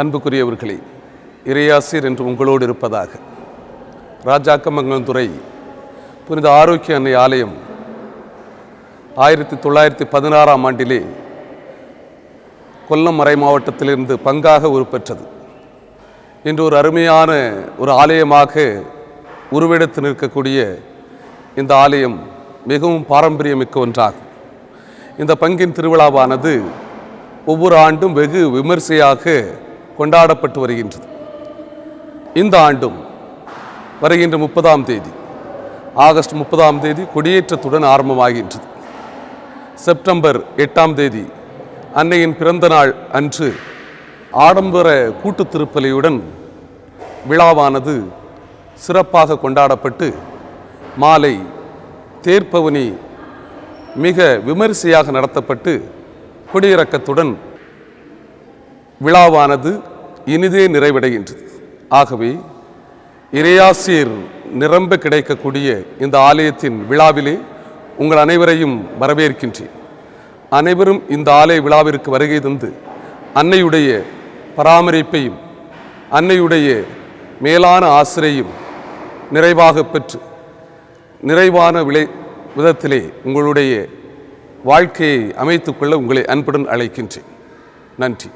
அன்புக்குரியவர்களே இறையாசிர் என்று உங்களோடு இருப்பதாக ராஜாக்கமங்கலம் துறை புனித ஆரோக்கிய அன்னை ஆலயம் ஆயிரத்தி தொள்ளாயிரத்தி பதினாறாம் ஆண்டிலே கொல்லம் மறை மாவட்டத்திலிருந்து பங்காக உருப்பெற்றது. இன்று ஒரு அருமையான ஒரு ஆலயமாக உருவெடுத்து நிற்கக்கூடிய இந்த ஆலயம் மிகவும் பாரம்பரியமிக்க ஒன்றாகும். இந்த பங்கின் திருவிழாவானது ஒவ்வொரு ஆண்டும் வெகு விமர்சையாக கொண்டாடப்பட்டு வருகின்றது. இந்த ஆண்டும் வருகின்ற முப்பதாம் தேதி ஆகஸ்ட் முப்பதாம் தேதி கொடியேற்றத்துடன் ஆரம்பமாகின்றது. செப்டம்பர் எட்டாம் தேதி அன்னையின் பிறந்த நாள் அன்று ஆடம்பர கூட்டு திருப்பலியுடன் விழாவானது சிறப்பாக கொண்டாடப்பட்டு மாலை தேர்ப்பவனி மிக விமரிசையாக நடத்தப்பட்டு கொடியிறக்கத்துடன் விழாவானது இனிதே நிறைவடைகின்றது. ஆகவே இறையாசிரியர் நிரம்ப கிடைக்கக்கூடிய இந்த ஆலயத்தின் விழாவிலே உங்கள் அனைவரையும் வரவேற்கின்றேன். அனைவரும் இந்த ஆலய விழாவிற்கு வருகை தந்து அன்னையுடைய பராமரிப்பையும் அன்னையுடைய மேலான ஆசிரையும் நிறைவாக பெற்று நிறைவான விளை விதத்திலே உங்களுடைய வாழ்க்கையை அமைத்துக்கொள்ள உங்களை அன்புடன் அழைக்கின்றேன். நன்றி.